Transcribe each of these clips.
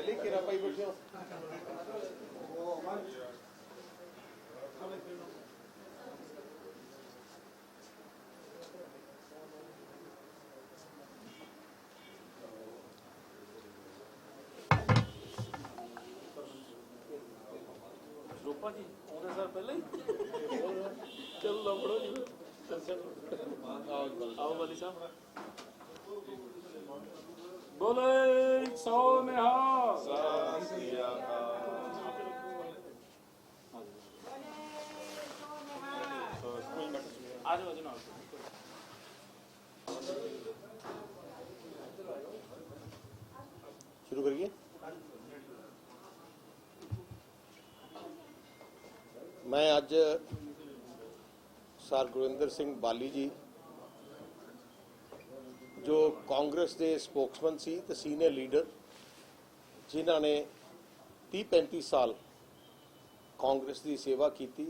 ਪਹਿਲੇ ਕਿਹੜਾ ਪਾਈ ਬੈਠੇ ਹੋ ਜੀ ਸਰ ਪਹਿਲਾਂ ਹੀ ਚਲ ਲੰਬੜੋ ਜੀ ਆਓ ਵਾਲੀ ਸਾਹਿਬ ਬੋਲੇ ਸੋ ਨਿਹਾਲ ਆ ਜਾਓ ਜੀ ਨਾਲ ਸ਼ੁਰੂ ਕਰੀਏ ਮੈਂ ਅੱਜ ਸਰ ਗੁਰਿੰਦਰ ਸਿੰਘ ਬਾਲੀ ਜੀ ਜੋ ਕਾਂਗਰਸ ਦੇ ਸਪੋਕਸਮੈਨ ਸੀ ਤੇ ਸੀਨੀਅਰ ਲੀਡਰ, ਜਿਨ੍ਹਾਂ ਨੇ 30 35 ਸਾਲ ਕਾਂਗਰਸ ਦੀ ਸੇਵਾ ਕੀਤੀ।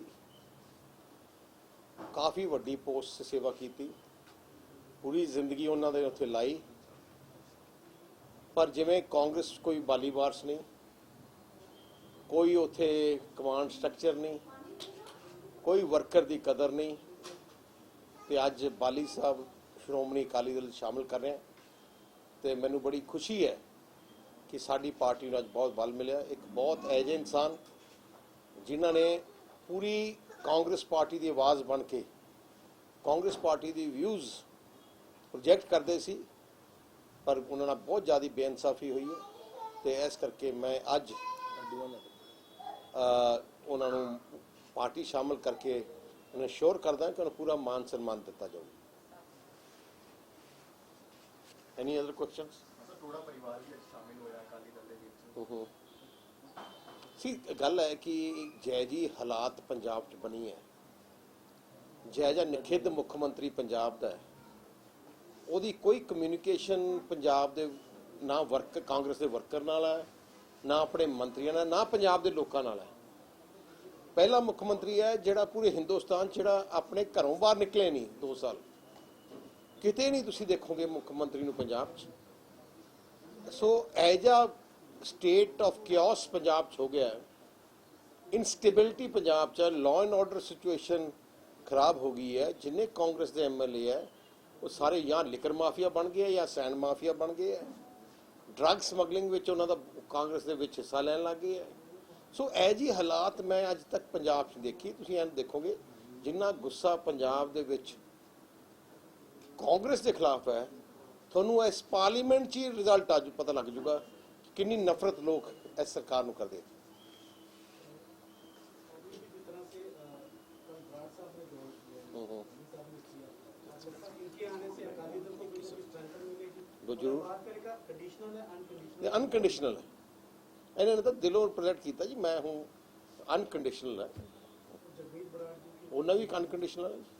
ਕਾਫੀ ਵੱਡੀ ਪੋਸਟ 'ਤੇ ਸੇਵਾ ਕੀਤੀ। ਪੂਰੀ ਜ਼ਿੰਦਗੀ ਉਹਨਾਂ ਦੇ ਉੱਥੇ ਲਾਈ। ਪਰ ਜਿਵੇਂ ਕਾਂਗਰਸ 'ਚ ਕੋਈ ਬਾਲੀ ਵਾਰਸ ਨਹੀਂ, ਕੋਈ ਉੱਥੇ ਕਮਾਂਡ ਸਟਰਕਚਰ ਨਹੀਂ, ਕੋਈ ਵਰਕਰ ਦੀ ਕਦਰ ਨਹੀਂ, ਤੇ ਅੱਜ ਬਾਲੀ ਸਾਹਿਬ, ਸ਼੍ਰੋਮਣੀ ਅਕਾਲੀ ਦਲ 'ਚ ਸ਼ਾਮਲ ਕਰ ਰਹੇ ਹੈ ਤੇ ਮੈਨੂੰ ਬੜੀ ਖੁਸ਼ੀ ਹੈ ਕਿ ਸਾਡੀ ਪਾਰਟੀ ਨੂੰ ਅੱਜ ਬਹੁਤ ਬਲ ਮਿਲਿਆ। ਇੱਕ ਬਹੁਤ ਐਜੇ ਇਨਸਾਨ ਜਿਨ੍ਹਾਂ ਨੇ ਪੂਰੀ ਕਾਂਗਰਸ ਪਾਰਟੀ ਦੀ ਆਵਾਜ਼ ਬਣ ਕੇ ਕਾਂਗਰਸ ਪਾਰਟੀ ਦੀ ਵਿਊਜ਼ ਪ੍ਰੋਜੈਕਟ ਕਰਦੇ ਸੀ, ਪਰ ਉਹਨਾਂ ਨਾਲ ਬਹੁਤ ਜ਼ਿਆਦਾ ਬੇਇਨਸਾਫੀ ਹੋਈ ਹੈ ਤੇ ਇਸ ਕਰਕੇ ਮੈਂ ਅੱਜ ਉਹਨਾਂ ਨੂੰ ਪਾਰਟੀ ਸ਼ਾਮਲ ਕਰਕੇ ਉਹਨਾਂ ਸ਼ੋਰ ਕਰਦਾ ਕਿ ਉਹਨੂੰ ਪੂਰਾ ਮਾਨ ਸਨਮਾਨ ਦਿੱਤਾ ਜਾਊ ਐਨੀ ਅਦਰ ਕੁਐਸਚਨਸ ਥੋੜਾ ਪਰਿਵਾਰ ਵੀ ਅੱਜ ਸ਼ਾਮਿਲ ਹੋਇਆ ਅਕਾਲੀ ਦਲ ਦੇ ਵਿੱਚ ਹੂੰ ਸੀ ਗੱਲ ਹੈ ਕਿ ਜੈ ਜੀ ਹਾਲਾਤ ਪੰਜਾਬ 'ਚ ਬਣੀ ਹੈ। ਜੈ ਜਾਂ ਨਿਖਿੱਧ ਮੁੱਖ ਮੰਤਰੀ ਪੰਜਾਬ ਦਾ ਹੈ। ਉਹਦੀ ਕੋਈ ਕਮਿਊਨੀਕੇਸ਼ਨ ਪੰਜਾਬ ਦੇ ਨਾ ਵਰਕ ਕਾਂਗਰਸ ਦੇ ਵਰਕਰ ਨਾਲ ਹੈ ਨਾ ਆਪਣੇ ਮੰਤਰੀਆਂ ਨਾਲ ਨਾ ਪੰਜਾਬ ਦੇ ਲੋਕਾਂ ਨਾਲ ਹੈ। ਪਹਿਲਾ ਮੁੱਖ ਮੰਤਰੀ ਹੈ ਜਿਹੜਾ ਪੂਰੇ ਹਿੰਦੁਸਤਾਨ ਜਿਹੜਾ ਆਪਣੇ ਘਰੋਂ ਬਾਹਰ ਨਿਕਲੇ ਨਹੀਂ 2 ਸਾਲ। ਕਿਤੇ ਨਹੀਂ ਤੁਸੀਂ ਦੇਖੋਗੇ ਮੁੱਖ ਮੰਤਰੀ ਨੂੰ ਪੰਜਾਬ 'ਚ। So as a state of chaos Punjab 'ਚ ਹੋ ਗਿਆ ਹੈ। ਇਨਸਟੇਬਿਲਿਟੀ ਪੰਜਾਬ 'ਚ ਲਾਅ ਐਂਡ ਆਰਡਰ ਸਿਚੁਏਸ਼ਨ ਖਰਾਬ ਹੋ ਗਈ ਹੈ। ਜਿੰਨੇ ਕਾਂਗਰਸ ਦੇ ਐਮਐਲਏ ਹੈ, ਉਹ ਸਾਰੇ ਜਾਂ ਲਿਕਰ ਮਾਫੀਆ ਬਣ ਗਏ ਜਾਂ ਸੈਂਡ ਮਾਫੀਆ ਬਣ ਗਏ ਹੈ। ਡਰੱਗ ਸਮਗਲਿੰਗ ਵਿੱਚ ਉਹਨਾਂ ਦਾ ਕਾਂਗਰਸ ਦੇ ਵਿੱਚ ਹਿੱਸਾ ਲੈਣ ਲੱਗ ਗਏ ਹੈ। ਸੋ ਇਹ ਜੀ ਹਾਲਾਤ ਮੈਂ ਅੱਜ ਤੱਕ ਪੰਜਾਬ 'ਚ ਦੇਖੀ। ਤੁਸੀਂ ਐਂ ਦੇਖੋਗੇ, ਜਿੰਨਾ ਗੁੱਸਾ ਪੰਜਾਬ ਦੇ ਵਿੱਚ ਕਾਂਗਰਸ ਦੇ ਖਿਲਾਫ ਹੈ, ਤੁਹਾਨੂੰ ਇਸ ਪਾਰਲੀਮੈਂਟ 'ਚ ਹੀ ਰਿਜ਼ਲਟ ਆ ਜੂ ਪਤਾ ਲੱਗ ਜੂਗਾ ਕਿੰਨੀ ਨਫ਼ਰਤ ਲੋਕ ਇਸ ਸਰਕਾਰ ਨੂੰ ਕਰਦੇ ਜਰੂਰ। ਅਨਕੰਡੀਸ਼ਨਲ ਹੈ। ਇਹਨਾਂ ਨੇ ਤਾਂ ਦਿਲੋਂ ਪ੍ਰੋਜੈਕਟ ਕੀਤਾ ਜੀ, ਮੈਂ ਹੂੰ ਅਨਕੰਡੀਸ਼ਨਲ ਹੈ। ਉਹਨਾਂ ਵੀ ਅਨਕੰਡੀਸ਼ਨਲ ਹੈ।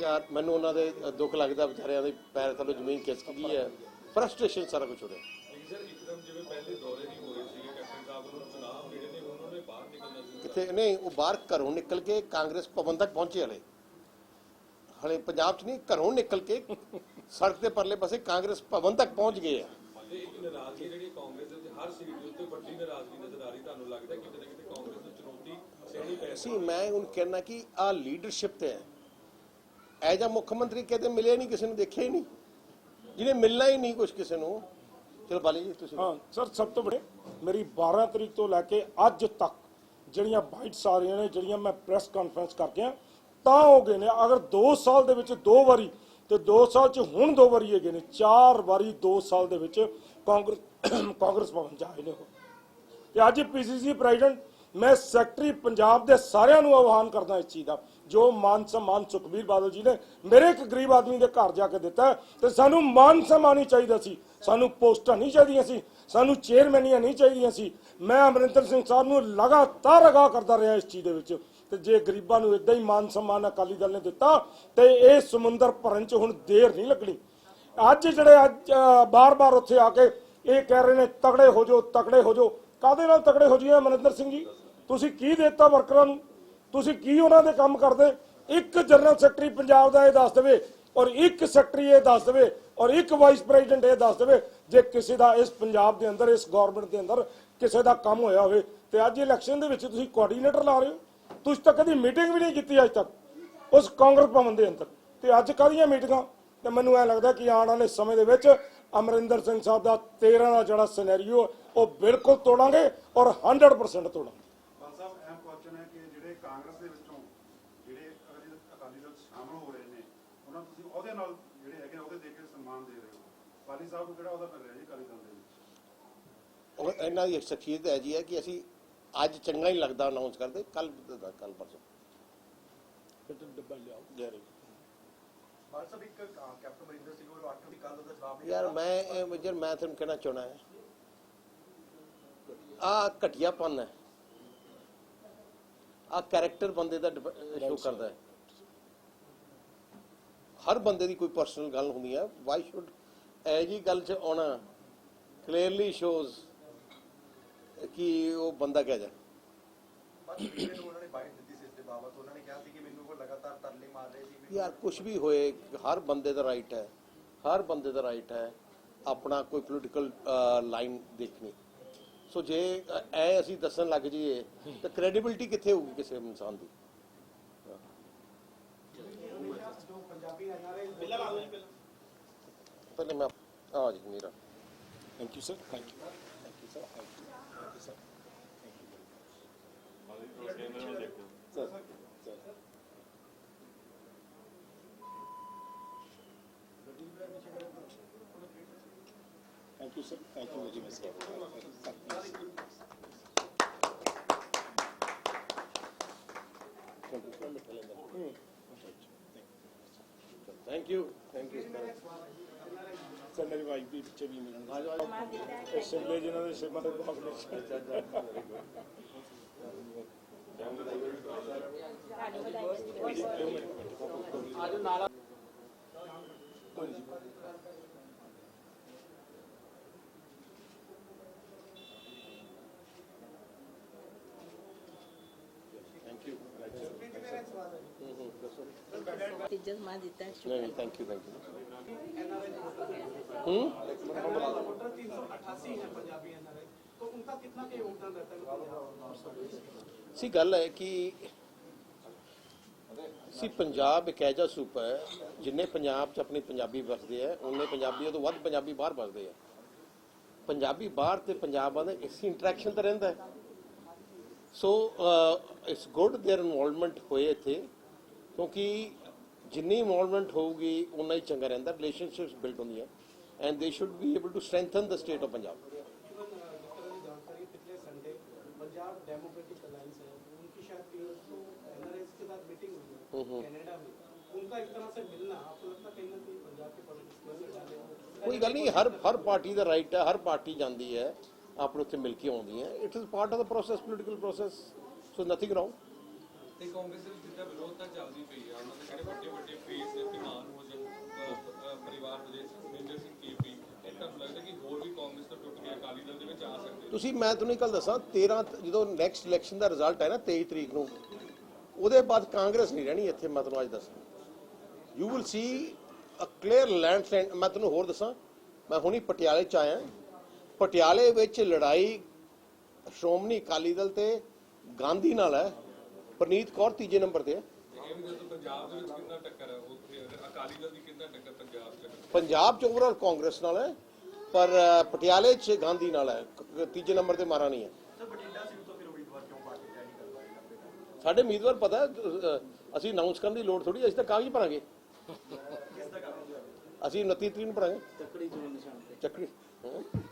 ਯਾਰ ਮੈਨੂੰ ਉਹਨਾਂ ਦੇ ਦੁੱਖ ਲੱਗਦਾ ਵਿਚਾਰਿਆਂ ਦੇ ਪੈਰ ਥੱਲੇ ਜ਼ਮੀਨ ਖਿਸਕ ਗਈ ਹੈ। ਫਰਸਟ੍ਰੇਸ਼ਨ ਸਾਰਾ ਕੁਝ ਹੋ ਰਿਹਾ। ਸੀ ਕਿੱਥੇ? ਨਹੀਂ ਉਹ ਬਾਹਰ ਘਰੋਂ ਨਿਕਲ ਕੇ ਕਾਂਗਰਸ ਭਵਨ ਤੱਕ ਪਹੁੰਚੇ ਹਲੇ। ਹਲੇ ਪੰਜਾਬ 'ਚ ਨਹੀਂ ਘਰੋਂ ਨਿਕਲ ਕੇ ਸੜਕ ਦੇ ਪਰਲੇ ਪਾਸੇ ਕਾਂਗਰਸ ਭਵਨ ਤੱਕ ਪਹੁੰਚ ਗਏ ਆ। ਤੇ ਇੱਕ ਨਾਰਾਜ਼ਗੀ ਜਿਹੜੀ ਕਾਂਗਰਸ ਦੇ ਵਿੱਚ ਹਰ ਸੀਟ ਦੇ ਉੱਤੇ ਵੱਡੀ ਨਾਰਾਜ਼ਗੀ ਨਜ਼ਰ ਆ ਰਹੀ ਤੁਹਾਨੂੰ ਲੱਗਦਾ ਕਿਤੇ ਨਾ ਕਿਤੇ ਕਾਂਗਰਸ ਨੂੰ ਚੁਣੌਤੀ ਦੇਣੀ ਪੈ ਅਸੀਂ ਮੈਂ ਹੁਣ ਕਹਿਣਾ ਕਿ ਆ ਲੀਡਰਸ਼ਿਪ ਤੇ ਹੈ। ਐਜ ਆ ਮੁੱਖ ਮੰਤਰੀ ਕਿਤੇ ਮਿਲੇ ਨਹੀਂ, ਕਿਸੇ ਨੂੰ ਦੇਖਿਆ ਹੀ ਨਹੀਂ। ਜਿਹਨੇ ਮਿਲਣਾ ਹੀ ਨਹੀਂ ਕੁਝ ਕਿਸੇ ਨੂੰ। ਚਲੋ ਬਾਲੀ ਜੀ, ਤੁਸੀਂ ਹਾਂ, ਸਰ, ਸਭ ਤੋਂ ਬੜੇ ਮੇਰੀ 12 ਤਰੀਕ ਤੋਂ ਲੈ ਕੇ ਅੱਜ ਤੱਕ ਜਿਹੜੀਆਂ ਬਾਈਟਸ ਆ ਰਹੀਆਂ ਨੇ, ਜਿਹੜੀਆਂ ਮੈਂ ਪ੍ਰੈਸ ਕਾਨਫਰੰਸ ਕਰਕੇ ਆ ਤਾਂ ਹੋ ਗਏ ਨੇ। ਅਗਰ 2 ਸਾਲ ਦੇ ਵਿੱਚ ਦੋ ਵਾਰੀ ਤੇ 2 ਸਾਲ ਚ ਹੁਣ ਦੋ ਵਾਰੀ ਹੈਗੇ ਨੇ, ਚਾਰ ਵਾਰੀ 2 ਸਾਲ ਦੇ ਵਿੱਚ ਕਾਂਗਰਸ ਕਾਂਗਰਸ ਭਵਨ ਚ ਆਏ ਨੇ ਉਹ। ਤੇ ਅੱਜ ਪੀਸੀਸੀ ਪ੍ਰੈਜ਼ੀਡੈਂਟ, ਮੈਂ ਸੈਕਟਰੀ ਪੰਜਾਬ ਦੇ ਸਾਰਿਆਂ ਨੂੰ ਆਹਵਾਨ ਕਰਦਾ ਇਸ ਚੀਜ਼ ਦਾ। ਜੋ ਮਾਨ ਸਨਮਾਨ ਸੁਖਬੀਰ ਬਾਦਲ ਜੀ ਨੇ ਮੇਰੇ ਇੱਕ ਗਰੀਬ ਆਦਮੀ ਦੇ ਘਰ ਜਾ ਕੇ ਦਿੱਤਾ ਹੈ, ਤੇ ਸਾਨੂੰ ਮਾਨ ਸਨਮਾਨ ਹੀ ਚਾਹੀਦਾ ਸੀ। ਸਾਨੂੰ ਪੋਸਟਾਂ ਨਹੀਂ ਚਾਹੀਦੀਆਂ ਸੀ ਸਾਨੂੰ ਚੇਅਰਮੈਨੀਆਂ ਨਹੀਂ ਚਾਹੀਦੀਆਂ ਸੀ। ਮੈਂ ਅਮਰਿੰਦਰ ਸਿੰਘ ਸਾਹਿਬ ਨੂੰ ਲਗਾਤਾਰ ਅਗਾਹ ਕਰਦਾ ਰਿਹਾ ਇਸ ਚੀਜ਼ ਦੇ ਵਿੱਚ। ਤੇ ਜੇ ਗਰੀਬਾਂ ਨੂੰ ਇਦਾਂ ਹੀ ਮਾਨ ਸਨਮਾਨ ਅਕਾਲੀ ਦਲ ਨੇ ਦਿੱਤਾ ਤੇ ਇਹ ਸਮੁੰਦਰ ਭਰਨ 'ਚ ਹੁਣ ਦੇਰ ਨਹੀਂ ਲੱਗਣੀ। ਅੱਜ ਜਿਹੜੇ ਅੱਜ ਬਾਰ-ਬਾਰ ਉੱਥੇ ਆ ਕੇ ਇਹ ਕਹਿ ਰਹੇ ਨੇ ਤਗੜੇ ਹੋ ਜਾਓ ਤਗੜੇ ਹੋ ਜਾਓ। ਕਾਦੇ ਨਾਲ ਤਗੜੇ ਹੋ ਜਾਈਏ ਅਮਰਿੰਦਰ ਸਿੰਘ ਜੀ? ਤੁਸੀਂ ਕੀ ਦਿੱਤਾ ਵਰਕਰਾਂ ਨੂੰ? ਤੁਸੀਂ ਕੀ ਉਹਨਾਂ ਦੇ ਕੰਮ ਕਰਦੇ? ਇੱਕ ਜਨਰਲ ਸੈਕਟਰੀ ਪੰਜਾਬ ਦਾ ਇਹ ਦੱਸ ਦੇਵੇ ਔਰ ਇੱਕ ਸੈਕਟਰੀ ਇਹ ਦੱਸ ਦੇਵੇ ਔਰ ਇੱਕ ਵਾਈਸ ਪ੍ਰੈਜ਼ੀਡੈਂਟ ਇਹ ਦੱਸ ਦੇਵੇ ਜੇ ਕਿਸੇ ਦਾ ਇਸ ਪੰਜਾਬ ਦੇ ਅੰਦਰ, ਇਸ ਗਵਰਨਮੈਂਟ ਦੇ ਅੰਦਰ ਕਿਸੇ ਦਾ ਕੰਮ ਹੋਇਆ ਹੋਵੇ। ਤੇ ਅੱਜ ਇਲੈਕਸ਼ਨ ਦੇ ਵਿੱਚ ਤੁਸੀਂ ਕੋਆਰਡੀਨੇਟਰ ਲਾ ਰਹੇ ਹੋ। ਤੁਸੀਂ ਤਾਂ ਕਦੀ ਮੀਟਿੰਗ ਵੀ ਨਹੀਂ ਕੀਤੀ ਅੱਜ ਤੱਕ, ਉਸ ਕਾਂਗਰਸ ਭਵਨ ਦੇ ਅੰਦਰ। ਤੇ ਅੱਜ ਕਾਹਦੀਆਂ ਮੀਟਿੰਗਾਂ ਤੇ ਮੈਨੂੰ ਐ ਲੱਗਦਾ ਕਿ ਆਉਣ ਵਾਲੇ ਸਮੇਂ ਦੇ ਵਿੱਚ ਅਮਰਿੰਦਰ ਸਿੰਘ ਸਾਹਿਬ ਦਾ 13 ਦਾ ਜਿਹੜਾ ਸਿਨੈਰੀਓ ਉਹ ਬਿਲਕੁਲ ਤੋੜਾਂਗੇ ਔਰ 100% ਤੋੜਾਂਗੇ। ਸਾਹਿਬ ਅਹਿਮ ਕੁਐਸਚਨ ਹੈ ਕਿ ਜਿਹੜੇ ਕਾਂਗਰਸ ਦੇ ਵਿੱਚੋਂ ਜਿਹੜੇ ਅਕਾਲੀ ਅਕਾਲੀ ਦਲ 'ਚ ਸ਼ਾਮਲ ਹੋ ਰਹੇ ਨੇ ਉਹਨਾਂ ਨੂੰ ਤੁਸੀਂ ਉਹਦੇ ਨਾਲ ਜਿਹੜੇ ਹੈਗੇ ਉਹਦੇ ਦੇ ਕੇ ਸਨਮਾਨ ਦੇ ਰਹੇ ਹੋ। ਪਾਲੀ ਸਾਹਿਬ ਨੂੰ ਕਿਹੜਾ ਉਹਦਾ ਮਿਲ ਰਿਹਾ ਜੀ ਅਕਾਲੀ ਦਲ ਦੇ ਵਿੱਚ। ਉਹ ਇਹਨਾਂ ਦੀ ਸ਼ਖਸੀਅਤ ਹੈ ਜੀ ਹੈ ਕਿ ਅਸੀਂ ਅੱਜ ਚੰਗਾ ਹੀ ਲੱਗਦਾ ਅਨਾਉਂਸ ਕਰਦੇ ਕੱਲ ਕੱਲ ਪਰਸੋਂ। ਡੱਬਾ ਲਿਆਓ। ਦੇ ਰਹੇ। ਬਾਲ ਸਾਹਿਬ ਇੱਕ ਕੈਪਟਨ ਅਮਰਿੰਦਰ ਸਿੰਘ ਵੱਲੋਂ 8 ਦੀ ਕੱਲ ਦਾ ਜਵਾਬ ਨਹੀਂ ਯਾਰ ਮੈਂ ਇਹ ਮੇਜਰ ਮੈਂ ਤੁਹਾਨੂੰ ਕਹਿਣਾ ਚਾਹਣਾ ਹੈ। ਆ ਘਟਿਆਪਨ ਹੈ। ਆ ਕੈਰੈਕਟਰ ਬੰਦੇ ਦਾ ਸ਼ੋ ਕਰਦਾ ਹੈ। ਹਰ ਬੰਦੇ ਦੀ ਕੋਈ ਪਰਸਨਲ ਗੱਲ ਹੁੰਦੀ ਹੈ ਵਾਈ ਸ਼ੁੱਡ ਐ ਜੀ ਗੱਲ 'ਚ ਆਉਣਾ? ਕਲੀਅਰਲੀ ਸ਼ੋਜ਼ ਕਿ ਉਹ ਬੰਦਾ ਕਿਹਾ ਜਾ ਯਾਰ ਕੁਝ ਵੀ ਹੋਏ ਹਰ ਬੰਦੇ ਦਾ ਰਾਈਟ ਹੈ। ਹਰ ਬੰਦੇ ਦਾ ਰਾਈਟ ਹੈ ਆਪਣਾ ਕੋਈ ਪੋਲੀਟੀਕਲ ਲਾਈਨ ਦੇਖਣੀ। ਸੋ ਜੇ ਐ ਅਸੀਂ ਦੱਸਣ ਲੱਗ ਜਾਈਏ ਤਾਂ ਕ੍ਰੈਡੀਬਿਲਿਟੀ ਕਿੱਥੇ ਹੋਊਗੀ ਕਿਸੇ ਇਨਸਾਨ ਦੀ? पहले मैं आ जी मेरा thank you sir thank you thank you sir thank you thank you sir thank you sir sir Thank you, sir. Thank you very much. Thank you. You thank you sir ਮੇਰੀ ਵਾਈਫ ਵੀ ਪਿੱਛੇ ਵੀ ਮਿਲਣ ਇਹ ਸ਼ਿਮਲੇ ਜਿਹਨਾਂ ਦੇ ਸਿਮਰ ਦੇ ਬਾਗ ਨੇ ਥੈਂਕ कितना के योगदान रहता है पंजाब ਸੀ ਗੱਲ ਹੈ ਕਿ ਸੀ ਪੰਜਾਬ ਇੱਕ ਐਜਾ ਸੂਪਾ ਹੈ ਜਿੰਨੇ ਪੰਜਾਬ 'ਚ ਆਪਣੀ ਪੰਜਾਬੀ ਵਸਦੇ ਆ ਉਹਨੇ ਪੰਜਾਬੀ ਤੋਂ ਵੱਧ ਪੰਜਾਬੀ ਬਾਹਰ ਵਸਦੇ ਆ ਪੰਜਾਬੀ ਬਾਹਰ ਤੇ ਪੰਜਾਬ ਦਾ ਇਸ ਇੰਟਰੈਕਸ਼ਨ ਤਾਂ ਰਹਿੰਦਾ ਹੈ so it's good their involvement ਹੋਏ ਇੱਥੇ ਕਿਉਂਕਿ ਜਿੰਨੀ ਇਨਵੋਲਵਮੈਂਟ ਹੋਊਗੀ ਉਨਾ ਹੀ ਚੰਗਾ ਰਹਿੰਦਾ ਰਿਲੇਸ਼ਨਸ਼ਿਪਸ ਬਿਲਡ ਹੁੰਦੀਆਂ and they should be able to strengthen the state of Punjab even जिस तरह की जानकारी पिछले संडे पंजाब डेमोक्रेटिक अलायंस है उनकी शायद तीन सौ एनआरआई के साथ मीटिंग हुई है कनाडा में उनका एक तरह से मिलना आपको लगता है कहीं ना कहीं पंजाब के पॉलिटिक्स में असर डालेगा ਕੋਈ ਗੱਲ ਨਹੀਂ ਹਰ ਹਰ ਪਾਰਟੀ ਦਾ ਰਾਈਟ ਹੈ ਹਰ ਪਾਰਟੀ ਜਾਂਦੀ ਹੈ ਆਪਣੇ ਉੱਥੇ ਮਿਲ ਕੇ ਆਉਂਦੀ ਹੈ it is part of the process political process so nothing wrong ਤੇ ਕਾਂਗਰਸ ਦੇ ਵਿੱਚ ਜਿੱਦਾਂ ਚੱਲਦੀ ਪਈ ਆ। ਉਹਨਾਂ ਦੇ ਜਿਹੜੇ ਵੱਡੇ ਵੱਡੇ ਫੇਸ ਨੇ ਧਿਮਾਨ ਹੋ ਜਾਣ ਅਹ, ਅਹ, ਪਰਿਵਾਰ ਸੁਖਵਿੰਦਰ ਸਿੰਘ ਕੇਪੀ ਇਹ ਤੁਹਾਨੂੰ ਲੱਗਦਾ ਕਿ ਹੋਰ ਵੀ ਕਾਂਗਰਸ ਤੋਂ ਟੁੱਟ ਕੇ ਅਕਾਲੀ ਦਲ ਦੇ ਵਿੱਚ ਆ ਸਕਦੇ ਤੁਸੀਂ ਮੈਂ ਤੁਹਾਨੂੰ ਇੱਕ ਗੱਲ ਦੱਸਾਂ 13 ਜਦੋਂ ਨੈਕਸਟ ਇਲੈਕਸ਼ਨ ਦਾ ਰਿਜ਼ਲਟ ਹੈ ਨਾ 23 ਤਰੀਕ ਨੂੰ ਉਹਦੇ ਬਾਅਦ ਕਾਂਗਰਸ ਨਹੀਂ ਰਹਿਣੀ ਇੱਥੇ ਮੈਂ ਤੁਹਾਨੂੰ ਅੱਜ ਦੱਸਾਂ। You will see a clear land ਮੈਂ ਤੁਹਾਨੂੰ ਹੋਰ ਦੱਸਾਂ ਮੈਂ ਹੁਣੀ ਪਟਿਆਲੇ ਚ ਆਇਆ। ਪਟਿਆਲੇ ਵਿੱਚ ਲੜਾਈ ਸ਼੍ਰੋਮਣੀ ਅਕਾਲੀ ਦਲ ਤੇ ਗਾਂਧੀ ਨਾਲ ਹੈ। ਪ੍ਰਨੀਤ ਕੌਰ ਤੀਜੇ ਨੰਬਰ ਤੇ ਹੈ। ਇਹ ਵੀ ਜਦੋਂ ਪੰਜਾਬ ਦੇ ਵਿੱਚ ਕਿੰਨਾ ਟੱਕਰ ਹੈ ਉੱਥੇ ਅਕਾਲੀ ਦਲ ਦੀ ਕਿੰਨਾ ਟੱਕਰ ਪੰਜਾਬ 'ਚ ਪੰਜਾਬ ਚ ਓਵਰਆਲ ਕਾਂਗਰਸ ਨਾਲ ਹੈ ਪਰ ਪਟਿਆਲੇ ਚ ਗਾਂਧੀ ਨਾਲ ਹੈ। ਤੀਜੇ ਨੰਬਰ ਤੇ ਮਾਰਾ ਨਹੀਂ ਹੈ ਸਾਡੇ ਉਮੀਦਵਾਰ ਪਤਾ ਅਸੀਂ ਅਨਾਉਂਸ ਕਰਨ ਦੀ ਲੋੜ ਥੋੜੀ ਅਸੀਂ ਤਾਂ ਕਾਗਜ਼ ਭਰਾਂਗੇ। ਕਿਸ ਦਾ ਕੰਮ ਅਸੀਂ 29 ਤਰੀਕ ਨੂੰ ਭਰਾਂਗੇ। ਚੱਕੜੀ ਚੋਣ